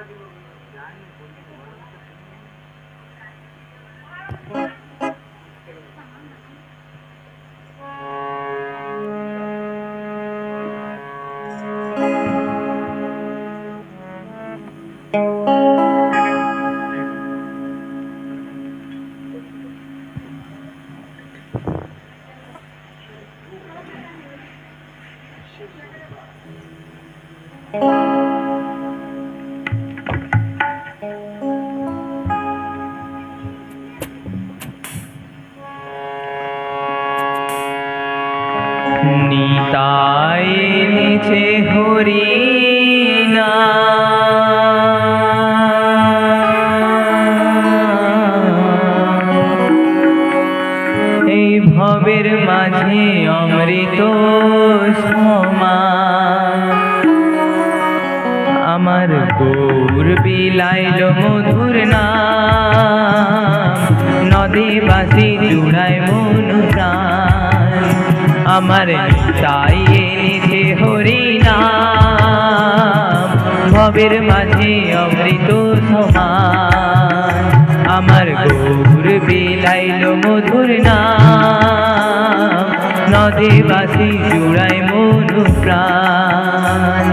নিতাই অমৃত আমার গৌর বিলাইল মধুর নাম। নদী বাসি জুড়ায় মন আমার তাই এনেছে হরি নাম। ভবের মাঝে অমৃত সমান আমার গৌর বিলাইল মধুর নাম। নদী বাসি জুড়ায় মন প্রাণ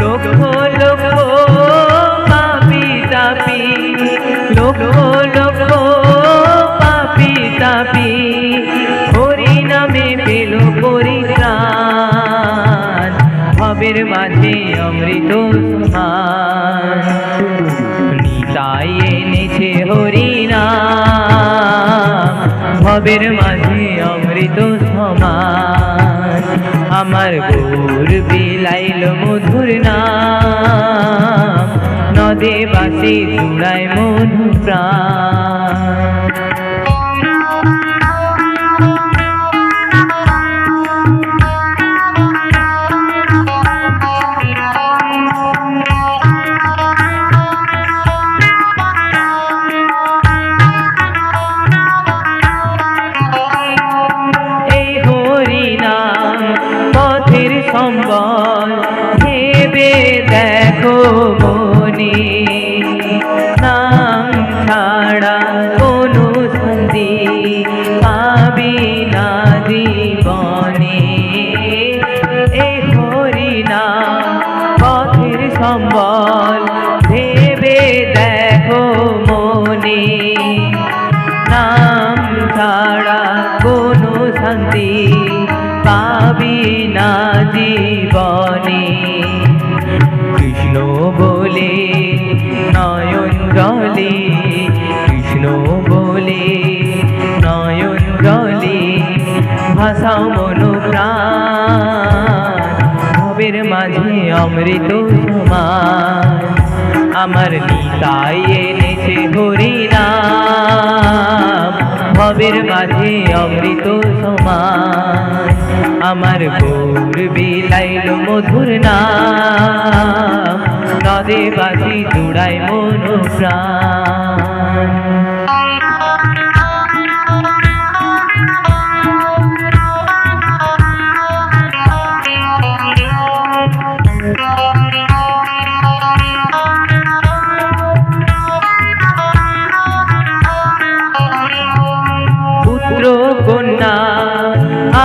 লক্ষ লক্ষ পাপি তাপি, লক্ষ লক্ষ পাপি তাপি হরি নামে পেল পরিত্রাণ। ভবের মাঝে অমৃত সমান নিতাই এনেছে হরি নাম ভবের মাঝে বিলাইল মধুর নাম। নদে বাসি জুড়ায় মধু প্রাণ। এই নাম ছাড়া কোনো শান্তি পাবি না জীবনে। কৃষ্ণ বলে নয়ন জলে, কৃষ্ণ বলে নয়ন জলে ভাষাও মনো প্রাণ ভবের মাঝে অমৃত সমান আমার নিতাই মাঝে অমৃত সমান আমার গৌর বিলাইল মধুর নাম। নদে বাজি জুড়াই মন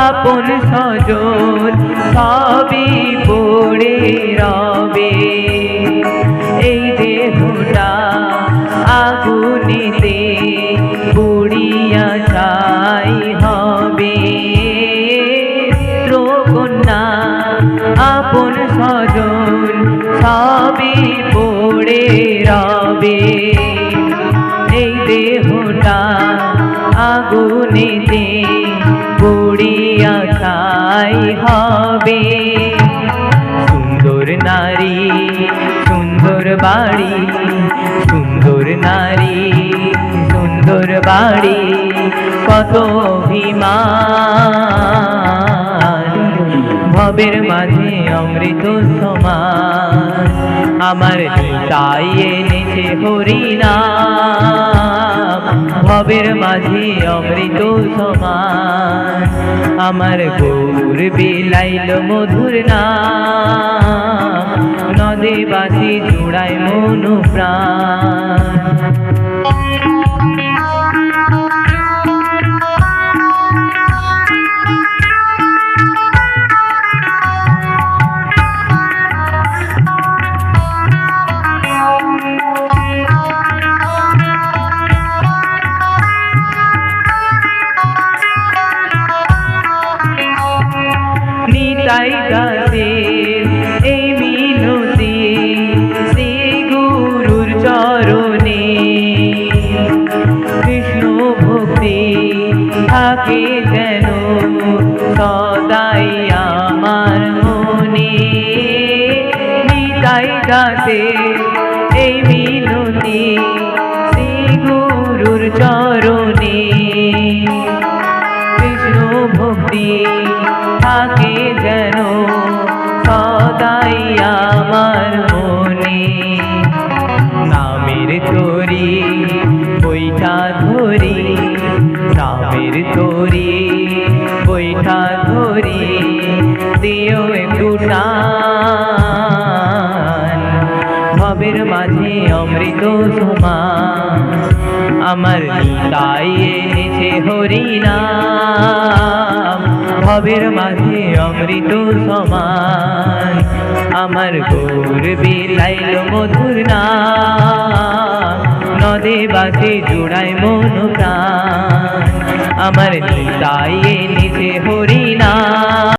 আপন সজন সবই পড়ে রবে। এই দেহটা আগুনিতে পুড়িয়া ছাই হবে। পুত্র আপন সজন সবই পড়ে রবে। এই দেহটা আগুনেতে পুড়িয়া ছাই হবে। সুন্দর নারী, সুন্দর বাড়ি, সুন্দর নারী, সুন্দর বাড়ি, কত অভিমান। ভবের মাঝে অমৃত সমান, আমার নিতাই এনেছে হরি নাম ভবের মাঝে অমৃত সমান আমার গৌর বিলাইল মধুর না নদে বাসি জুড়ায় মনু প্রাণ। নিতাই দাসের এই মিনতি শ্রী গুরুর চরণে। কৃষ্ণ যেন সদাই আমার মনে। নিতাই দাসের এই তরি বৈঠা ধরি নামের তরি। বৈঠা ধরি, দিও একটু ভবের মাঝে অমৃত সমান আমার নিতাই এনেছে হরিনাম। ভবের মাঝে অমৃত সমান। আমার গোর বিলাইল মধুর না। নদে বাসে জোড়ায় মন প্রাণ। আমার তাই নিজে হরি হরিনাম